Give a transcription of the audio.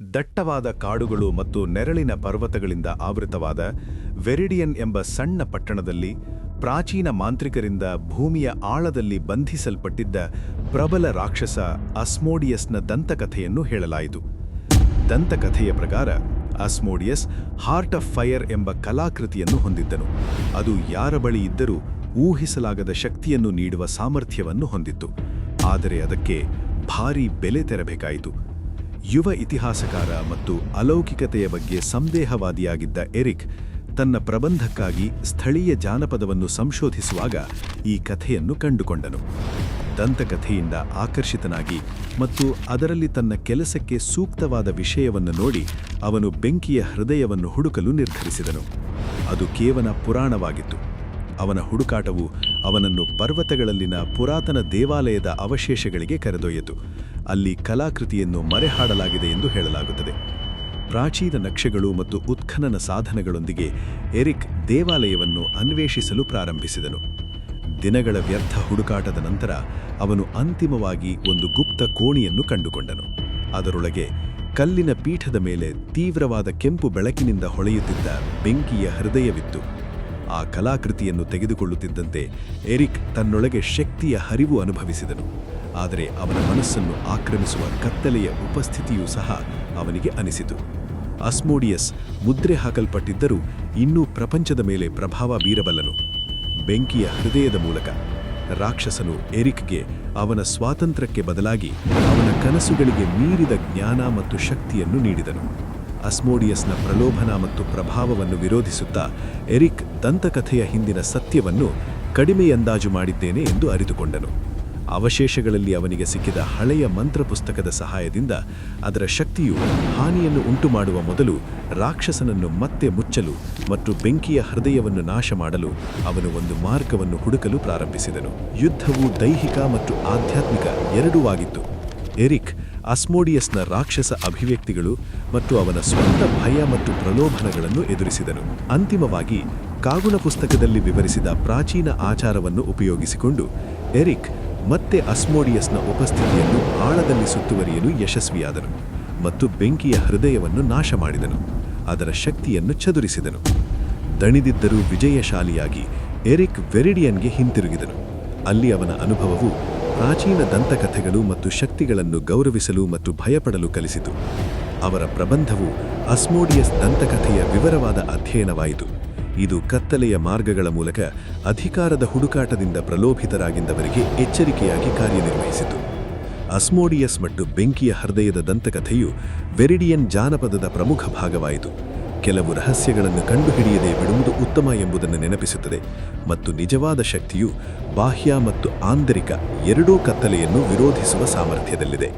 ದಟ್ಟವಾದ ಕಾಡುಗಳು ಮತ್ತು ನೆರಳಿನ ಪರ್ವತಗಳಿಂದ ಆವೃತವಾದ ವೆರಿಡಿಯನ್ ಎಂಬ ಸಣ್ಣ ಪಟ್ಟಣದಲ್ಲಿ ಪ್ರಾಚೀನ ಮಾಂತ್ರಿಕರಿಂದ ಭೂಮಿಯ ಆಳದಲ್ಲಿ ಬಂಧಿಸಲ್ಪಟ್ಟಿದ್ದ ಪ್ರಬಲ ರಾಕ್ಷಸ ಅಸ್ಮೋಡಿಯಸ್ನ ದಂತಕಥೆಯನ್ನು ಹೇಳಲಾಯಿತು. ದಂತಕಥೆಯ ಪ್ರಕಾರ ಅಸ್ಮೋಡಿಯಸ್ ಹಾರ್ಟ್ ಆಫ್ ಫೈರ್ ಎಂಬ ಕಲಾಕೃತಿಯನ್ನು ಹೊಂದಿದ್ದನು. ಅದು ಯಾರ ಬಳಿ ಇದ್ದರೂ ಊಹಿಸಲಾಗದ ಶಕ್ತಿಯನ್ನು ನೀಡುವ ಸಾಮರ್ಥ್ಯವನ್ನು ಹೊಂದಿತ್ತು. ಆದರೆ ಅದಕ್ಕೆ ಭಾರೀ ಬೆಲೆ ತೆರಬೇಕಾಯಿತು. ಯುವ ಇತಿಹಾಸಕಾರ ಮತ್ತು ಅಲೌಕಿಕತೆಯ ಬಗ್ಗೆ ಸಂದೇಹವಾದಿಯಾಗಿದ್ದ ಎರಿಕ್ ತನ್ನ ಪ್ರಬಂಧಕ್ಕಾಗಿ ಸ್ಥಳೀಯ ಜಾನಪದವನ್ನು ಸಂಶೋಧಿಸುವಾಗ ಈ ಕಥೆಯನ್ನು ಕಂಡುಕೊಂಡನು. ದಂತಕಥೆಯಿಂದ ಆಕರ್ಷಿತನಾಗಿ ಮತ್ತು ಅದರಲ್ಲಿ ತನ್ನ ಕೆಲಸಕ್ಕೆ ಸೂಕ್ತವಾದ ವಿಷಯವನ್ನು ನೋಡಿ ಅವನು ಬೆಂಕಿಯ ಹೃದಯವನ್ನು ಹುಡುಕಲು ನಿರ್ಧರಿಸಿದನು. ಅದು ಕೇವಲ ಪುರಾಣವಾಗಿತ್ತು. ಅವನ ಹುಡುಕಾಟವು ಅವನನ್ನು ಪರ್ವತಗಳಲ್ಲಿನ ಪುರಾತನ ದೇವಾಲಯದ ಅವಶೇಷಗಳಿಗೆ ಕರೆದೊಯ್ಯಿತು. ಅಲ್ಲಿ ಕಲಾಕೃತಿಯನ್ನು ಮರೆಹಾಡಲಾಗಿದೆ ಎಂದು ಹೇಳಲಾಗುತ್ತದೆ. ಪ್ರಾಚೀನ ನಕ್ಷೆಗಳು ಮತ್ತು ಉತ್ಖನನ ಸಾಧನಗಳೊಂದಿಗೆ ಎರಿಕ್ ದೇವಾಲಯವನ್ನು ಅನ್ವೇಷಿಸಲು ಪ್ರಾರಂಭಿಸಿದನು. ದಿನಗಳ ವ್ಯರ್ಥ ಹುಡುಕಾಟದ ನಂತರ ಅವನು ಅಂತಿಮವಾಗಿ ಒಂದು ಗುಪ್ತ ಕೋಣಿಯನ್ನು ಕಂಡುಕೊಂಡನು. ಅದರೊಳಗೆ ಕಲ್ಲಿನ ಪೀಠದ ಮೇಲೆ ತೀವ್ರವಾದ ಕೆಂಪು ಬೆಳಕಿನಿಂದ ಹೊಳೆಯುತ್ತಿದ್ದ ಬೆಂಕಿಯ ಹೃದಯವಿತ್ತು. ಆ ಕಲಾಕೃತಿಯನ್ನು ತೆಗೆದುಕೊಳ್ಳುತ್ತಿದ್ದಂತೆ ಎರಿಕ್ ತನ್ನೊಳಗೆ ಶಕ್ತಿಯ ಹರಿವು ಅನುಭವಿಸಿದನು. ಆದರೆ ಅವನ ಮನಸ್ಸನ್ನು ಆಕ್ರಮಿಸುವ ಕತ್ತಲೆಯ ಉಪಸ್ಥಿತಿಯೂ ಸಹ ಅವನಿಗೆ ಅನಿಸಿತು. ಅಸ್ಮೋಡಿಯಸ್ ಮುದ್ರೆ ಹಾಕಲ್ಪಟ್ಟಿದ್ದರೂ ಇನ್ನೂ ಪ್ರಪಂಚದ ಮೇಲೆ ಪ್ರಭಾವ ಬೀರಬಲ್ಲನು. ಬೆಂಕಿಯ ಹೃದಯದ ಮೂಲಕ ರಾಕ್ಷಸನು ಎರಿಕ್ಗೆ ಅವನ ಸ್ವಾತಂತ್ರ್ಯಕ್ಕೆ ಬದಲಾಗಿ ಅವನ ಕನಸುಗಳಿಗೆ ಮೀರಿದ ಜ್ಞಾನ ಮತ್ತು ಶಕ್ತಿಯನ್ನು ನೀಡಿದನು. ಅಸ್ಮೋಡಿಯಸ್ನ ಪ್ರಲೋಭನ ಮತ್ತು ಪ್ರಭಾವವನ್ನು ವಿರೋಧಿಸುತ್ತಾ ಎರಿಕ್ ದಂತಕಥೆಯ ಹಿಂದಿನ ಸತ್ಯವನ್ನು ಕಡಿಮೆ ಅಂದಾಜು ಮಾಡಿದ್ದೇನೆ ಎಂದು ಅರಿತುಕೊಂಡನು. ಅವಶೇಷಗಳಲ್ಲಿ ಅವನಿಗೆ ಸಿಕ್ಕಿದ ಹಳೆಯ ಮಂತ್ರ ಪುಸ್ತಕದ ಸಹಾಯದಿಂದ ಅದರ ಶಕ್ತಿಯು ಹಾನಿಯನ್ನು ಉಂಟುಮಾಡುವ ಮೊದಲು ರಾಕ್ಷಸನನ್ನು ಮತ್ತೆ ಮುಚ್ಚಲು ಮತ್ತು ಬೆಂಕಿಯ ಹೃದಯವನ್ನು ನಾಶ ಮಾಡಲು ಅವನು ಒಂದು ಮಾರ್ಗವನ್ನು ಹುಡುಕಲು ಪ್ರಾರಂಭಿಸಿದನು. ಯುದ್ಧವು ದೈಹಿಕ ಮತ್ತು ಆಧ್ಯಾತ್ಮಿಕ ಎರಡೂ ಆಗಿತ್ತು. ಎರಿಕ್ ಅಸ್ಮೋಡಿಯಸ್ನ ರಾಕ್ಷಸ ಅಭಿವ್ಯಕ್ತಿಗಳು ಮತ್ತು ಅವನ ಸ್ವಂತ ಭಯ ಮತ್ತು ಪ್ರಲೋಭನಗಳನ್ನು ಎದುರಿಸಿದನು. ಅಂತಿಮವಾಗಿ ಕಾಗುಣ ಪುಸ್ತಕದಲ್ಲಿ ವಿವರಿಸಿದ ಪ್ರಾಚೀನ ಆಚಾರವನ್ನು ಉಪಯೋಗಿಸಿಕೊಂಡು ಎರಿಕ್ ಮತ್ತೆ ಅಸ್ಮೋಡಿಯಸ್ನ ಉಪಸ್ಥಿತಿಯನ್ನು ಆಳದಲ್ಲಿ ಸುತ್ತುವರಿಯಲು ಯಶಸ್ವಿಯಾದನು ಮತ್ತು ಬೆಂಕಿಯ ಹೃದಯವನ್ನು ನಾಶ ಮಾಡಿದನು ಅದರ ಶಕ್ತಿಯನ್ನು ಚದುರಿಸಿದನು. ದಣಿದಿದ್ದರೂ ವಿಜಯಶಾಲಿಯಾಗಿ ಎರಿಕ್ ವೆರಿಡಿಯನ್ಗೆ ಹಿಂತಿರುಗಿದನು. ಅಲ್ಲಿ ಅವನ ಅನುಭವವು ಪ್ರಾಚೀನ ದಂತಕಥೆಗಳು ಮತ್ತು ಶಕ್ತಿಗಳನ್ನು ಗೌರವಿಸಲು ಮತ್ತು ಭಯಪಡಲು ಕಲಿಸಿತು. ಅವರ ಪ್ರಬಂಧವು ಅಸ್ಮೋಡಿಯಸ್ ದಂತಕಥೆಯ ವಿವರವಾದ ಅಧ್ಯಯನವಾಯಿತು. ಇದು ಕತ್ತಲೆಯ ಮಾರ್ಗಗಳ ಮೂಲಕ ಅಧಿಕಾರದ ಹುಡುಕಾಟದಿಂದ ಪ್ರಲೋಭಿತರಾಗಿದ್ದವರಿಗೆ ಎಚ್ಚರಿಕೆಯಾಗಿ ಕಾರ್ಯನಿರ್ವಹಿಸಿತು. ಅಸ್ಮೋಡಿಯಸ್ ಮತ್ತು ಬೆಂಕಿಯ ಹೃದಯದ ದಂತಕಥೆಯು ವೆರಿಡಿಯನ್ ಜಾನಪದದ ಪ್ರಮುಖ ಭಾಗವಾಯಿತು. ಕೆಲವು ರಹಸ್ಯಗಳನ್ನು ಕಂಡುಹಿಡಿಯದೆ ಬಿಡುವುದು ಉತ್ತಮ ಎಂಬುದನ್ನು ನೆನಪಿಸುತ್ತದೆ ಮತ್ತು ನಿಜವಾದ ಶಕ್ತಿಯು ಬಾಹ್ಯ ಮತ್ತು ಆಂತರಿಕ ಎರಡೂ ಕತ್ತಲೆಯನ್ನು ವಿರೋಧಿಸುವ ಸಾಮರ್ಥ್ಯದಲ್ಲಿದೆ.